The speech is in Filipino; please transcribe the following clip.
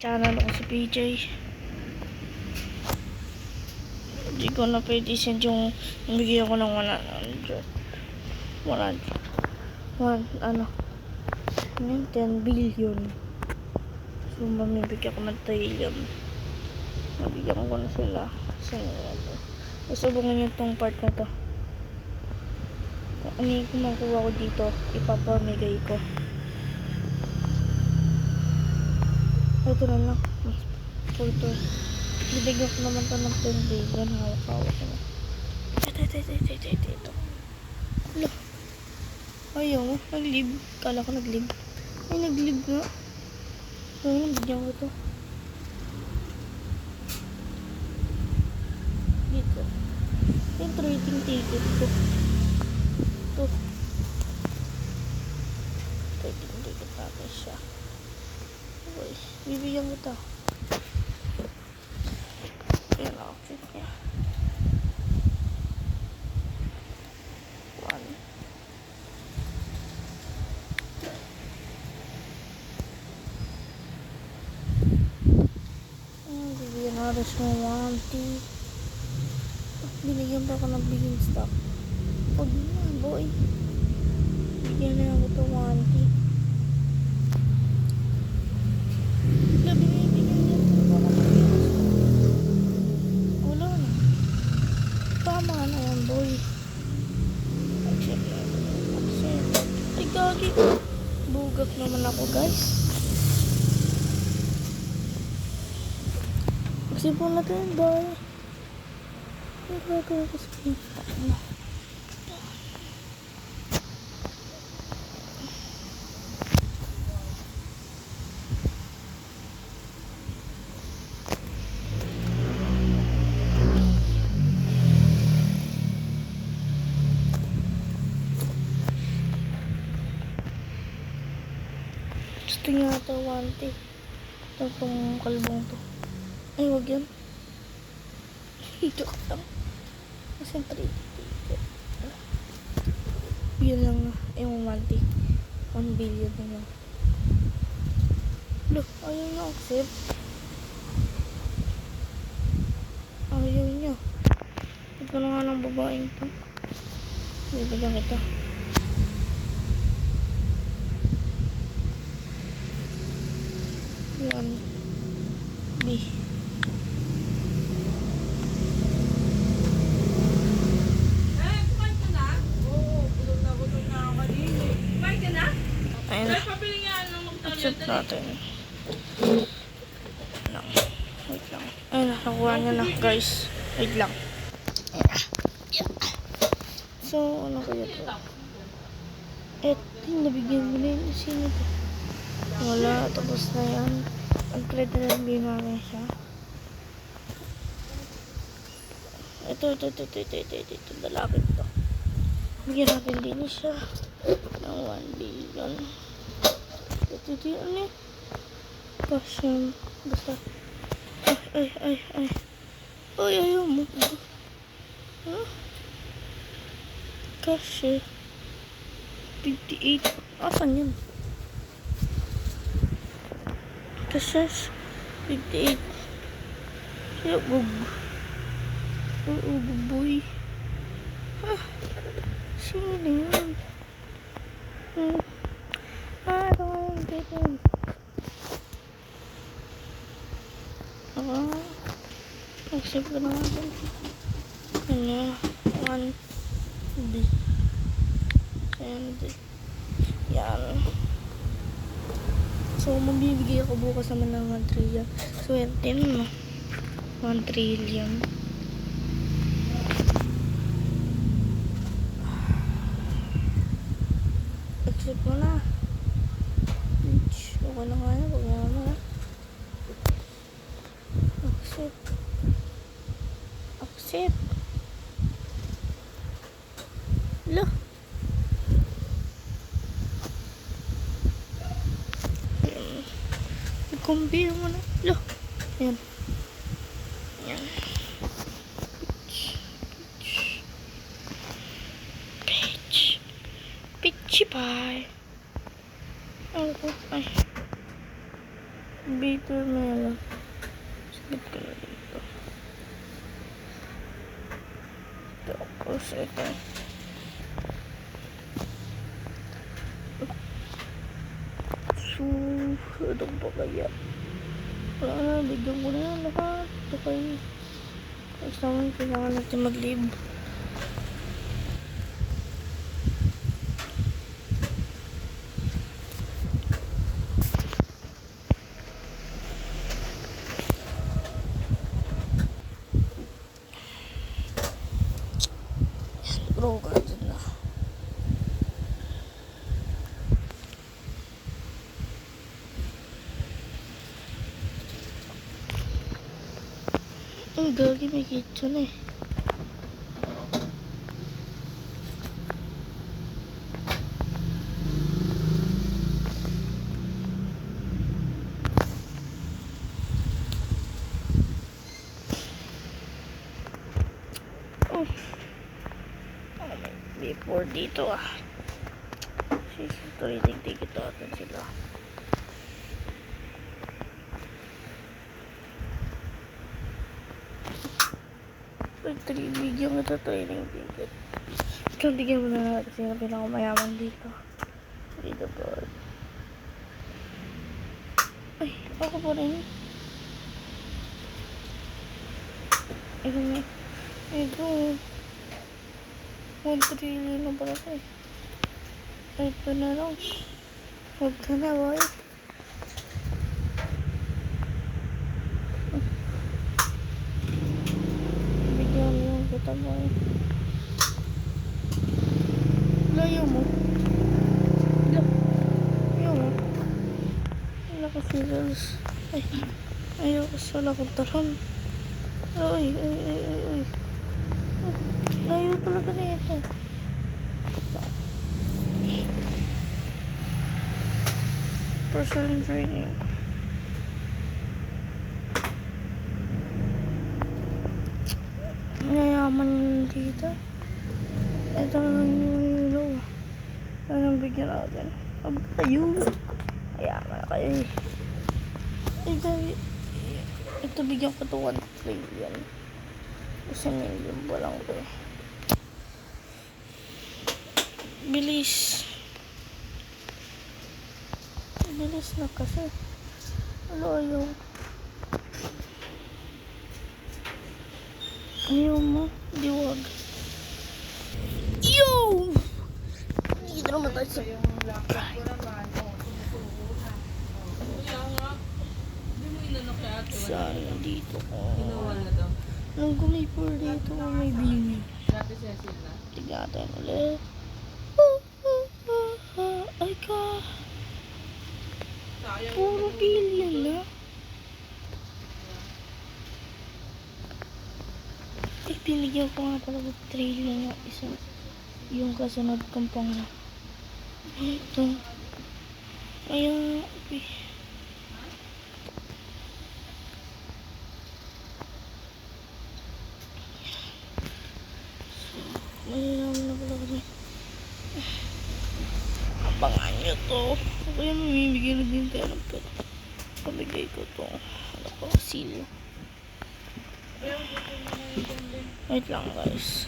Channel ako sa PJ. Hindi ko na pwede send yung bigyan ko ng 100. 100. 1, ano? Yun, 10 billion. So, mamibigyan ko ng trillion. Mabigyan ko na sila. To? Usubungin yung tong part na to. Kung ano yung kumakuha ko dito, ipapamigay ko. Ito na lang. Mas photo. Bibigyan ko naman to ng 10 billion. Hawak-hawak na. Ito, ito, ito, ito, ito, ito. Alo. Ayaw, nag-live. Kala ko nag-live. Ay, nag-live nga. Ayun, bigyan ko to. Dito. Yung trading ticket ko. Ito. Trading ticket natin siya. Okay, bibigyan ko to. Ayan, outfit niya. One. Ah, bibigyan natin siya ng two. Ah, Binigyan pa ako ng biging stock. Huwag na, boy. Bigyan na ako ito one, Bugak naman ako, guys. Magsipon natin, boy. Pero ako Gusto niya ito, wanti. Ito pong kalbong to. Ay, wag yan. Joke lang. Siyempre, ticket. Yun lang. Yung wanti. 1 billion na lang. Look, ayaw niya accept. Ayaw niya. Ito na nga ng babaeng to. Bibigyan kita. Yan. B. Eh, kumain ka na? Oo, bulog na bulog na ako kanina. Kumain na? Ayun na. Eh, ng McDonald's. Accept natin. Lang. Wait lang. Ayun na, nakuha niya na, guys. Wait lang. Ayun na. So, ano kaya to? Eh, nabigyan mo na yun. Sino to? Wala, tapos na yan. Credit na nabigyan namin siya. Ito, ito, ito, ito, ito, ito, ito, ito, lalaki to. Bigyan natin din siya ng 1 billion. Ito, ito, ano eh? Passion. Basta. Ay, ay, ay, ay. Ay, ayaw mo. Huh? Kasi. 58. Asan yun? Kasi. 58. Kaya, bug. Oo, buboy. Ah. Sino yun? Hmm. Ah, ito nga yung dito. Ah. Accept ko na natin. Ano? One. B. And. Yan. So, mabibigay ako bukas naman ng 1 trillion. Swerte no. 1 trillion. Accept mo na. Bitch. Okay na na. Huwag mo na. Accept. Accept. Lo. Ayan. I-compare mo na. Lo. Ayan. Ayan. Bitch. Bitch. Bitchy pie. Ano ko? Ay. bitter melon. Submit ko na dito. Tapos ito. So, ano ba kaya? Wala na, bigyan ko na yan lahat. Okay. Tapos naman, kailangan natin mag-leave. Grow garden Oh. Ano may before dito ah. Ito itigtigit natin sila. May three bigyan kita training ticket. Ito, bigyan mo na natin sila pinakamayaman dito. Dito po. Ay, ako pa rin. Ito nga. Ito. One trillion na pala ito eh. Ito na lang. Huwag ka na, boy. Bigyan mo. Layo mo. La- Layo mo. Wala ka feelings. Ay, ayaw ko sa lakot taram. Ay, ay, ay, ay, ay. Layo talaga na ito. Personal training. Mayayaman dito. Ito naman yung ilaw. Ano ang bigyan natin? Ayun. Mayaman kayo eh. Ito, ito bigyan ko to 1 trillion. Kasi million pa lang ko eh. Bilis. Bilis na kasi. Ano ayaw? Ayaw mo? Di wag. Yo! Dito naman tayo sa. Sana dito ko. Nung gumipur dito ko may na. Tignan natin ulit. Ay ka. Puro billion na. Binigyan ko nga pala ng trillion yung isa. Yung kasunod kong pang... Ito. Kaya... eh. Mayroon na pala kami. Abangan nyo to. Kaya mamimigay na din tayo ng pera. Pamigay ko to. Ano ko, seal. Wait lang guys.